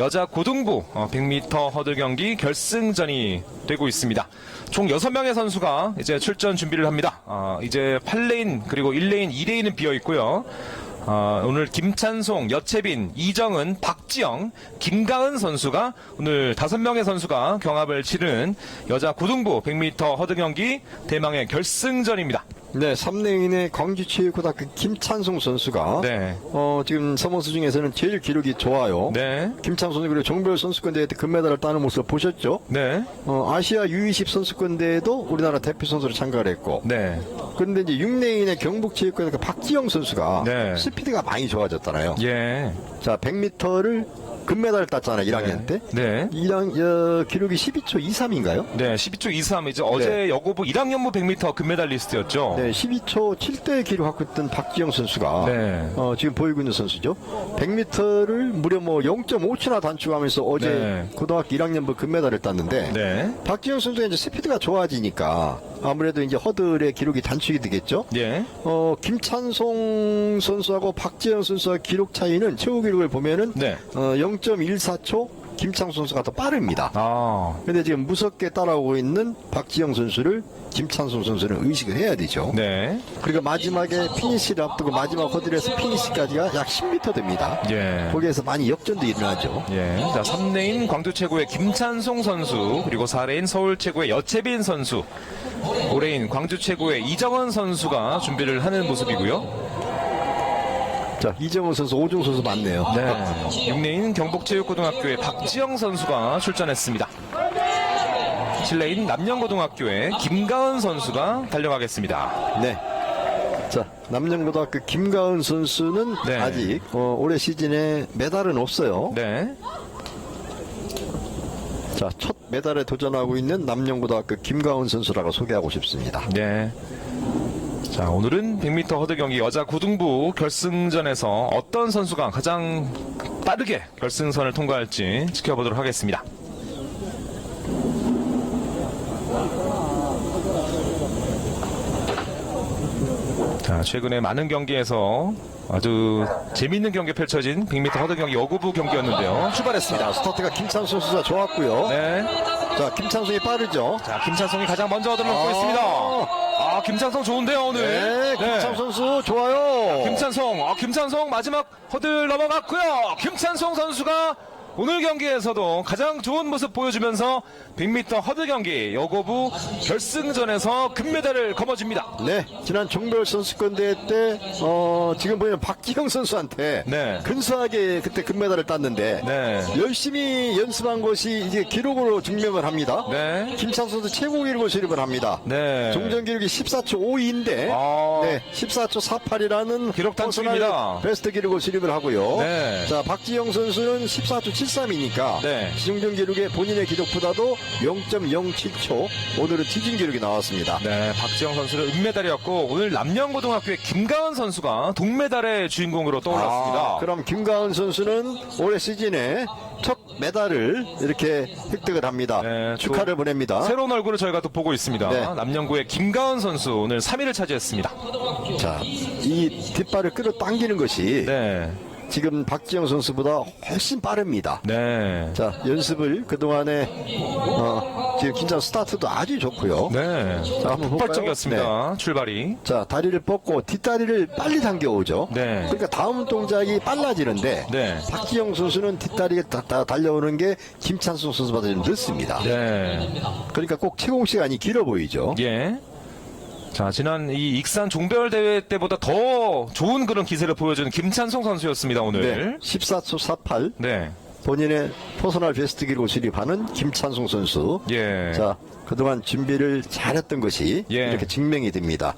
여자 고등부 어, 100m 허들 경기 결승전이 되고 있습니다. 총 6명의 선수가 이제 출전 준비를 합니다. 아, 이제 8레인 그리고 1레인, 2레인은 비어 있고요. 아, 오늘 김찬송, 여채빈, 이정은, 박지영, 김가은 선수가 오늘 다섯 명의 선수가 경합을 치른 여자 고등부 100m 허드 경기 대망의 결승전입니다. 네, 3레인의 광주체육고등학교 김찬송 선수가 네. 어, 지금 서머스 중에서는 제일 기록이 좋아요. 네. 김찬 선수 그리고 종별 선수권 대회 때 금메달을 따는 모습을 보셨죠? 네. 어, 아시아 U20 선수권 대회도 우리나라 대표 선수로 참가를 했고 네. 그런데 이제 6레인의 경북체육고등학교 박지영 선수가 네. 스피드가 많이 좋아졌잖아요. 예. 자, 100m를 금메달을 땄잖아요, 1학년 때. 네. 1학, 어, 기록이 12초 23인가요? 네, 12초 23. 이제 어제 여고부 1학년부 100m 금메달리스트였죠. 네, 12초 7대 기록 갖고 있던 박지영 선수가 네. 어, 지금 보이고 있는 선수죠. 100m를 무려 뭐 0.5초나 단축하면서 어제 네. 고등학교 1학년부 금메달을 땄는데 네. 박지영 선수가 이제 스피드가 좋아지니까 아무래도 이제 허들의 기록이 단축이 되겠죠. 예. 어, 김찬송 선수하고 박지영 선수의 기록 차이는 최고 기록을 보면은 네. 어, 0.14초 김창 선수가 더 빠릅니다. 아. 근데 지금 무섭게 따라오고 있는 박지영 선수를 김찬송 선수는 의식을 해야 되죠. 네. 그리고 마지막에 피니시를 앞두고 마지막 허들에서 피니시까지가 약 10m 됩니다. 예. 거기에서 많이 역전도 일어나죠. 예. 자, 3레인 광주 최고의 김찬송 선수, 그리고 4레인 서울 최고의 여채빈 선수, 5레인 광주 최고의 이정원 선수가 준비를 하는 모습이고요. 자, 이정훈 선수, 오중 선수 맞네요. 네. 6레인 경북체육고등학교의 박지영 선수가 출전했습니다. 7레인 남영고등학교의 김가은 선수가 달려가겠습니다. 네. 자, 남영고등학교 김가은 선수는 네. 아직 어, 올해 시즌에 메달은 없어요. 네. 자, 첫 메달에 도전하고 있는 남영고등학교 김가은 선수라고 소개하고 싶습니다. 네. 자, 오늘은 100m 허드 경기 여자 고등부 결승전에서 어떤 선수가 가장 빠르게 결승선을 통과할지 지켜보도록 하겠습니다. 자, 최근에 많은 경기에서 아주 재밌는 경기 펼쳐진 100m 허드 경기 여고부 경기였는데요. 출발했습니다. 자, 스타트가 김찬송 선수가 좋았고요. 네. 자, 김찬송이 빠르죠. 자, 김찬성이 가장 먼저 얻어먹고 아. 있습니다. 아, 김찬성 좋은데요, 오늘. 네, 김찬 선수 좋아요. 김찬성, 아, 김찬성 마지막 허들 넘어갔고요. 김찬성 선수가 오늘 경기에서도 가장 좋은 모습 보여주면서 100m 허들 경기 여고부 결승전에서 금메달을 거머쥡니다. 네, 지난 종별 선수권 대회 때, 어, 지금 보면 박지영 선수한테 네. 근소하게 그때 금메달을 땄는데, 네. 열심히 연습한 것이 이제 기록으로 증명을 합니다. 네. 김찬 선수 최고 기록을 수립을 합니다. 네. 종전 기록이 14초 52인데, 아. 네, 14초 48이라는 기록 단축입니다. 베스트 기록을 수립을 하고요. 네. 자, 박지영 선수는 14초 73이니까, 네. 종전 기록에 본인의 기록보다도 0.07초 오늘은 티진 기록이 나왔습니다. 네, 박지영 선수는 은메달이었고 오늘 남영고등학교의 김가은 선수가 동메달의 주인공으로 떠올랐습니다. 아, 그럼 김가은 선수는 올해 시즌에 첫 메달을 이렇게 획득을 합니다. 네, 축하를 또 보냅니다. 새로운 얼굴을 저희가 또 보고 있습니다. 네. 남영구의 김가은 선수 오늘 3위를 차지했습니다. 자, 이 뒷발을 끌어당기는 것이 네, 지금 박지영 선수보다 훨씬 빠릅니다. 네, 자, 연습을 그 동안에 어, 지금 긴장 스타트도 아주 좋고요. 네. 자, 한번 볼까요? 폭발적이었습니다. 출발이. 자, 다리를 뻗고 뒷다리를 빨리 당겨 오죠. 네. 그러니까 다음 동작이 빨라지는데 네. 박지영 선수는 뒷다리가 다, 다 달려오는 게 김찬수 선수보다 좀 늦습니다. 네, 그러니까 꼭 채공 시간이 길어 보이죠. 예. 자, 지난 이 익산 종별 대회 때보다 더 좋은 그런 기세를 보여주는 김찬성 선수였습니다, 네. 오늘. 14초 48 네. 본인의 퍼스널 베스트 기록을 수립하는 김찬송 선수. 예. 자, 그동안 준비를 잘했던 것이 예. 이렇게 증명이 됩니다.